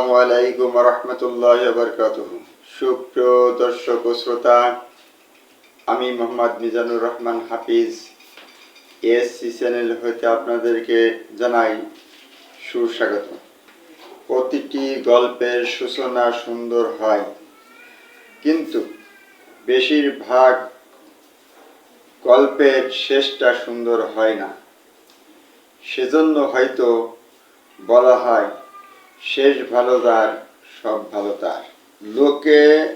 আসসালামু আলাইকুম রহমতুল্লাহ সুপ্রিয় দর্শক শ্রোতা, আমি মোহাম্মদ মিজানুর রহমান হাফিজ এসসি চ্যানেল হইতে আপনাদেরকে জানাই সুস্বাগত। প্রতিটি গল্পের সূচনা সুন্দর হয়, কিন্তু বেশিরভাগ গল্পের শেষটা সুন্দর হয় না। সেজন্য হয়তো বলা হয় শেষ ভালো তার, সব ভালো তার। লোকে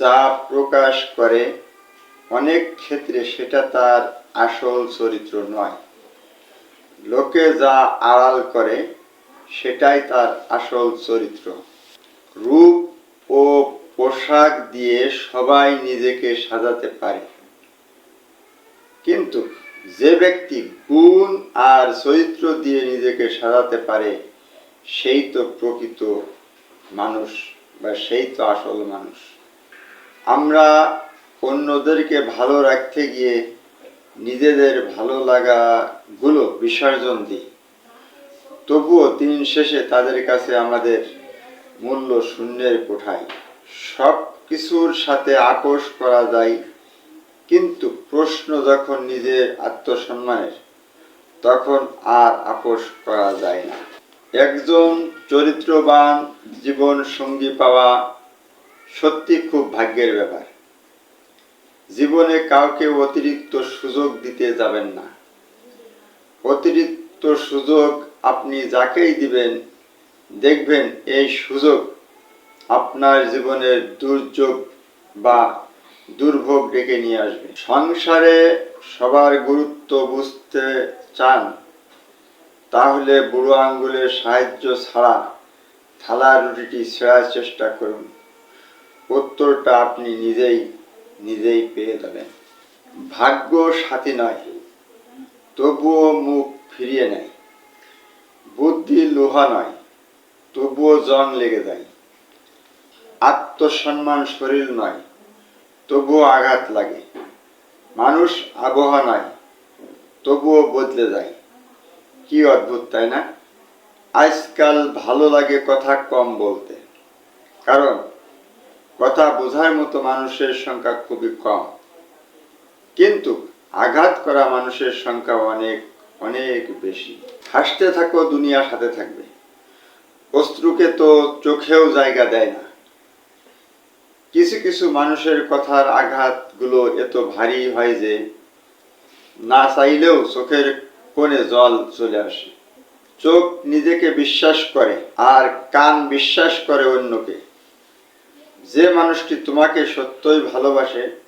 যা প্রকাশ করে, অনেক ক্ষেত্রে সেটা তার আসল চরিত্র নয়। লোকে যা আড়াল করে, সেটাই তার আসল চরিত্র। রূপ ও পোশাক দিয়ে সবাই নিজেকে সাজাতে পারে। কিন্তু যে ব্যক্তি গুণ আর চরিত্র দিয়ে নিজেকে সাজাতে পারে সেই তো প্রকৃত মানুষ বা সেই তো আসল মানুষ। আমরা অন্যদেরকে ভালো রাখতে গিয়ে নিজেদের ভালো লাগাগুলো বিসর্জন দিই। তবুও দিন শেষে তাদের কাছে আমাদের মূল্য শূন্যের কোঠায়। সব কিছুর সাথে আকোষ করা যায়, কিন্তু প্রশ্ন যখন নিজের আত্মসম্মানের, তখন আর আপোষ করা যায় না। একজন চরিত্রবান জীবন সঙ্গী পাওয়া সত্যি খুব ভাগ্যের ব্যাপার। জীবনে কাউকে অতিরিক্ত সুযোগ দিতে যাবেন না। অতিরিক্ত সুযোগ আপনি যাকেই দিবেন, দেখবেন এই সুযোগ আপনার জীবনের দুর্যোগ বা দুর্ভোগ ডেকে নিয়ে আসবে। সংসারে সবার গুরুত্ব বুঝতে চান তাহলে বুড়ো আঙ্গুলের সাহায্য ছাড়া থালা রুটিটি ছেঁড়ার চেষ্টা করুন। উত্তরটা আপনি নিজেই নিজেই পেয়ে যাবেন। ভাগ্য সাথী নয়, তবুও মুখ ফিরিয়ে নেয়। বুদ্ধি লোহা নয়, তবুও জং লেগে যায়। আত্মসম্মান শরীর নয়, তবুও আঘাত লাগে। মানুষ আবহাওয়া নয়, তবুও বদলে যায়। কি অদ্ভুত, তাই না? আজকাল ভালো লাগে কথা কম বলতে। কারণ কথা বোঝার মতো মানুষের সংখ্যা খুবই কম। কিন্তু আঘাত করা মানুষের সংখ্যা অনেক অনেক বেশি। হাসতে থাকো, দুনিয়ার সাথে থাকবে। অস্ত্রুকে তো চোখেও জায়গা দেয় না। কিছু কিছু মানুষের কথার আঘাতগুলো এত ভারী হয় যে, না চাইলেও চোখের কোণে জল চলে আসে। চোখ নিজেকে বিশ্বাস করে আর কান বিশ্বাস করে অন্যকে। যে মানুষটি তোমাকে সত্যই ভালোবাসে,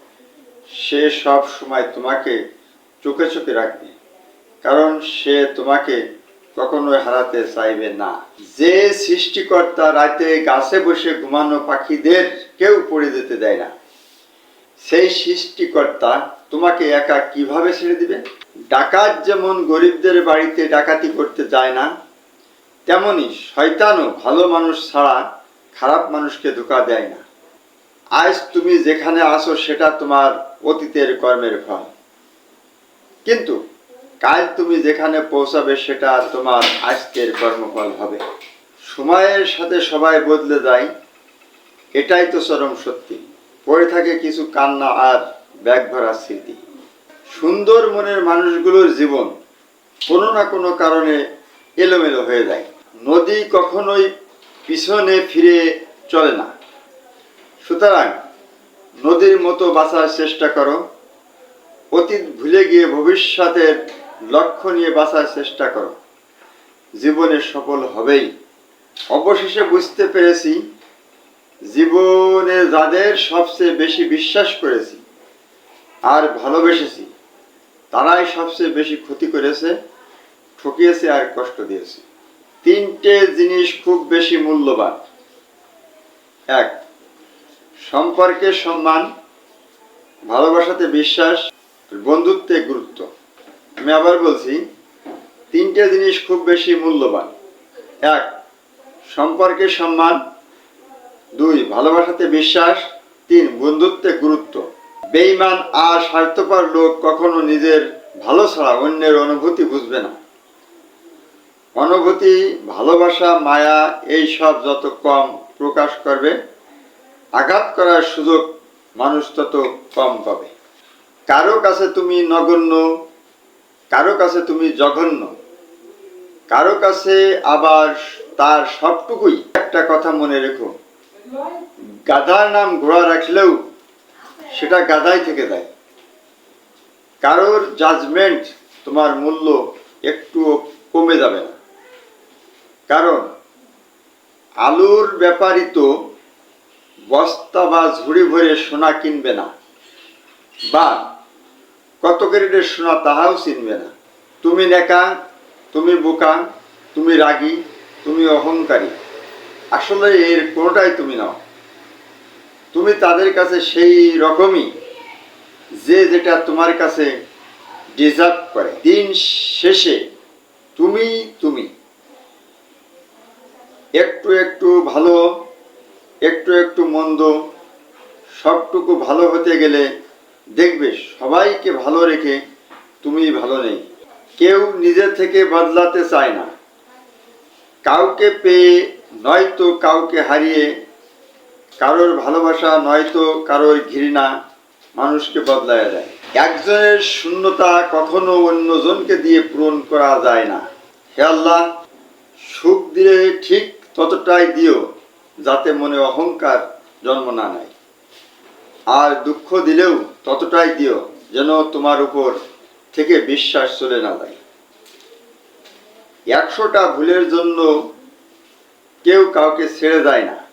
সে সব সময় তোমাকে চোখে চোখে রাখবে। কারণ সে তোমাকে কখনোই হারাতে চাইবে না। যে সৃষ্টিকর্তা রাতে গাছে বসে ঘুমানো পাখিদের কেউ পড়ে যেতে দেয় না। সেই সৃষ্টিকর্তা তোমাকে একা কীভাবে ছেড়ে দিবে? ডাকাত যেমন গরিবদের বাড়িতে ডাকাতি করতে যায় না, তেমনি শয়তানও ভালো মানুষ ছাড়া খারাপ মানুষকে ধোকা দেয় না। আজ তুমি যেখানে আসো সেটা তোমার অতীতের কর্মের ফল। কিন্তু কাল তুমি যেখানে পৌঁছাবে সেটা তোমার আজকের কর্মফল হবে। সময়ের সাথে সবাই বদলে যায়, এটাই তো চরম সত্যি। পড়ে থাকে কিছু কান্না আর ব্যাগ ভরা স্মৃতি। সুন্দর মনের মানুষগুলোর জীবন কোনো না কোনো কারণে এলোমেলো হয়ে যায়। নদী কখনোই পিছনে ফিরে চলে না। সুতরাং নদীর মতো বাঁচার চেষ্টা করো। অতীত ভুলে গিয়ে ভবিষ্যতের লক্ষ্য নিয়ে বাঁচার চেষ্টা করো। জীবনে সফল হবেই। অবশেষে বুঝতে পেরেছি, জীবনে যাদের সবচেয়ে বেশি বিশ্বাস করেছি আর ভালোবেসেছি। তারাই সবচেয়ে বেশি ক্ষতি করেছে, ঠকিয়েছে আর কষ্ট দিয়েছে। তিনটে জিনিস খুব বেশি মূল্যবান। এক, সম্পর্কে সম্মান, ভালোবাসাতে বিশ্বাস বন্ধুত্বে গুরুত্ব। আমি আবার বলছি, তিনটে জিনিস খুব বেশি মূল্যবান। এক, সম্পর্কে সম্মান। দুই, ভালোবাসাতে বিশ্বাস। তিন, বন্ধুত্বে গুরুত্ব। বেইমান আর স্বার্থপর লোক কখনো নিজের ভালো ছাড়া অন্যের অনুভূতি বুঝবে না। অনুভূতি, ভালোবাসা, মায়া, এই সব যত কম প্রকাশ করবে, আঘাত করার সুযোগ মানুষ তত কম পাবে। কারও কাছে তুমি নগণ্য, কারও কাছে তুমি জঘন্য, কারও কাছে আবার তার সবটুকুই। একটা কথা মনে রেখো, গাধার নাম ঘোড়া রাখলেও সেটা গাধাই থেকে দেয়। কারোর জাজমেন্ট তোমার মূল্য একটু কমে যাবে না। কারণ আলুর ব্যাপারই তো বস্তা বা ঝুড়ি ভরে সোনা কিনবে না, বা কত ক্যারেটের সোনা তাহাও চিনবে না। তুমি নেকা, তুমি বোকা, তুমি রাগী, তুমি অহংকারী। আসলে এর কোনোটাই তুমি নাও। তুমি তাদের কাছে সেই রকমই যে যেটা তোমার কাছে ডিজার্ভ করে। দিন শেষে তুমি তুমি। একটু একটু ভালো, একটু একটু মন্দ, সবটুকু ভালো হতে গেলে দেখবে সবাইকে ভালো রেখে তুমি ভালো নেই। কেউ নিজে থেকে বদলাতে চায় না। কাউকে পেয়ে নয়তো কাউকে হারিয়ে কারোর ভালোবাসা নয়তো কারোর ঘৃণা মানুষকে বদলায় দেয় একজনের শূন্যতা কখনো অন্যজনকে দিয়ে পূরণ করা যায় না। হে আল্লাহ, সুখ দিলে ঠিক ততটাই দিও যাতে মনে অহংকার জন্ম না নেয়। আর দুঃখ দিলেও ততটাই দিও যেন তোমার উপর থেকে বিশ্বাস চলে না যায়। একশোটা ভুলের জন্য কেউ কাউকে ছেড়ে যায় না।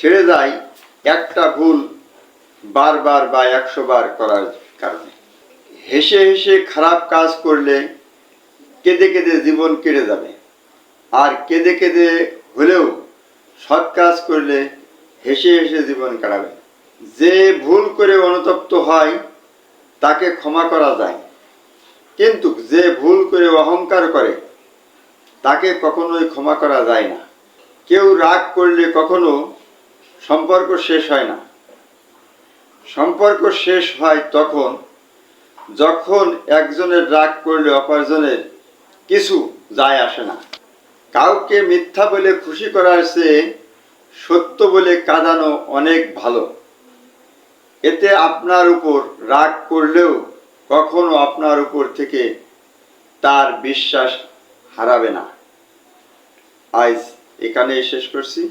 ছেড়ে যায়, একটা ভুল বারবার বা একশো বার করার কারণে। হেসে হেসে খারাপ কাজ করলে কেঁদে কেঁদে জীবন কেটে যাবে। আর কেঁদে কেঁদে হলেও সৎ কাজ করলে হেসে হেসে জীবন কাটাবে। যে ভুল করে অনুতপ্ত হয়, তাকে ক্ষমা করা যায়। কিন্তু যে ভুল করে অহংকার করে, তাকে কখনোই ক্ষমা করা যায় না। কেউ রাগ করলে কখনো সম্পর্ক শেষ হয় না। সম্পর্ক শেষ হয় তখন, যখন একজনের রাগ করলে অপরজনের কিছু যায় আসে না। কাউকে মিথ্যা বলে খুশি করার চেয়ে সত্য বলে কাঁদানো অনেক ভালো। এতে আপনার উপর রাগ করলেও কখনো আপনার উপর থেকে তার বিশ্বাস হারাবে না। আজ এখানে শেষ করছি।